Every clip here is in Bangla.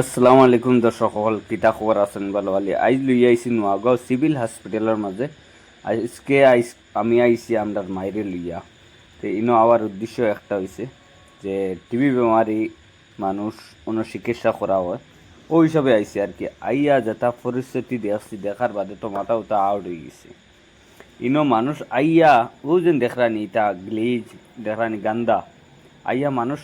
আসসালামু আলাইকুম দর্শক সকল কিতা খবর আছেন? ভালো আলি আইজ লই আইছি নোয়াগাঁও সিভিল হসপিটালের মাঝে। আজকে আইস, আমি আইছি আমরা মাইরে লইয়া। তো ইনো আওয়ার উদ্দেশ্য একটা হয়েছে যে, টিবি বেমারি মানুষ কোনো চিকিৎসা করা হয়। ও হিসাবে আইছি আর কি। আইয়া যেটা পরিস্থিতি দেখছি, দেখার বাদে তো মাথা উতা আউট হয়ে গেছে। ইনো মানুষ আইয়া, ও যেন দেখরানি ইটা গ্লিজ, দেখরানি গান্দা, আইয়া মানুষ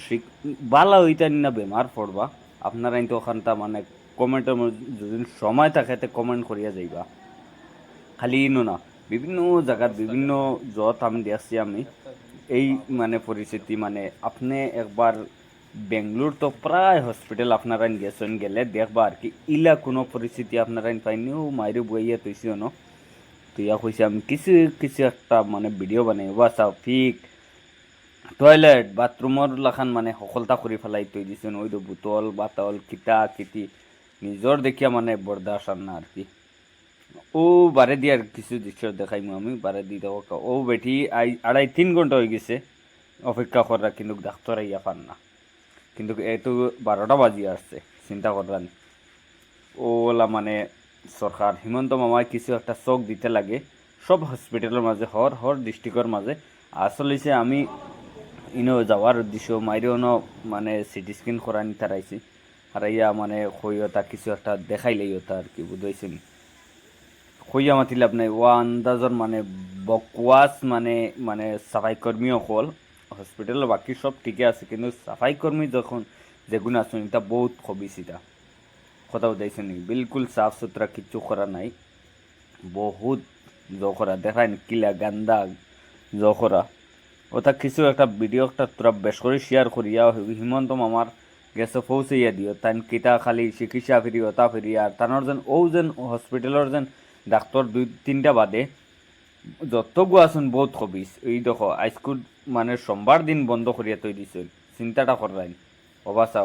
বালা হইতানি না বেমার পড়বা। আপনারা কিন্তু ওখানটা মানে কমেন্টের যদি সময় থাকে তে কমেন্ট করিয়া যাইবা। খালি ইনো না, বিভিন্ন জায়গার বিভিন্ন যত আমি দেখছি আমি, এই মানে পরিস্থিতি মানে আপনি একবার বেঙ্গলোর তো প্রায় হসপিটাল আপনারা গেছেন, গেলে দেখবা আর কি, ইলা কোনো পরিস্থিতি আপনারা পাইনি, ও মাইরে বইয়া তৈছিও ন তো ইয়া কইছে আমি কিছু কিছু একটা মানে ভিডিও বানাই বাসা ফিক টয়লেট বাথরুমৰ লাখান মানে সফলতা কৰি পেলাই থৈ দিছে। ওই তো বোতল কিতা কিতি নিজৰ দেখিয়া মানে বৰদাস্ত আর না আর কি। ও বারে দিয়ে আর কিছু দৃশ্য দেখাই আমি বারে দি দেখো ও বেটি আই আড়াই তিন ঘণ্টা হয়ে গেছে। অপেক্ষা করা কিন্তু ডাক্তার আইয়া পান না কিন্তু এইটো বারোটা বাজি আসছে চিন্তা করলাম ওলা মানে সরকার হিমন্ত মামায় কিছু একটা চোখ দিতে লাগে। সব হসপিটালের মাঝে হর হর ডিস্ট্রিক্টর মাঝে আসলে আমি ইনো যাওয়ার উদ্দেশ্য, মাইরেও মানে সিটি স্ক্যান করা নিতে রাইছি আর ইয়া মানে কইতা কিছু একটা দেখাইলেই ওটা আর কি বুঝাইছেন কইয়া মাতিলে আপনি ও আন্দাজর মানে বকওয়াস মানে মানে সাফাই কর্মী অকল। হসপিটাল বাকি সব ঠিকই আছে, কিন্তু সাফাই কর্মী যখন যেগুলো আছেন এটা বহুত খবিস এটা কথা বুঝাইছেন বিলকুল সাফ সুতরা কিচ্ছু করা নাই। বহুত জখরা দেখায় কিলা গান্দা জখরা ওটা কিছু একটা ভিডিও একটা তোরা বেশ করে শেয়ার করিয়া, হিমন্ত মামার গেছে পৌঁছাইয়া দিও। তান কিতা খালি চিকিৎসা ফিরি ওটা ফিরি, আর তানোর যেন ও যেন হসপিটালের যেন ডাক্তার দুই, তিনটা বাদে। যত গুয়াছেন বহুত খবিস এই দেখো আইস্কুল মানে সোমবার দিন বন্ধ করিয়া তৈ দিছিল চিন্তাটা করাইন অবাসা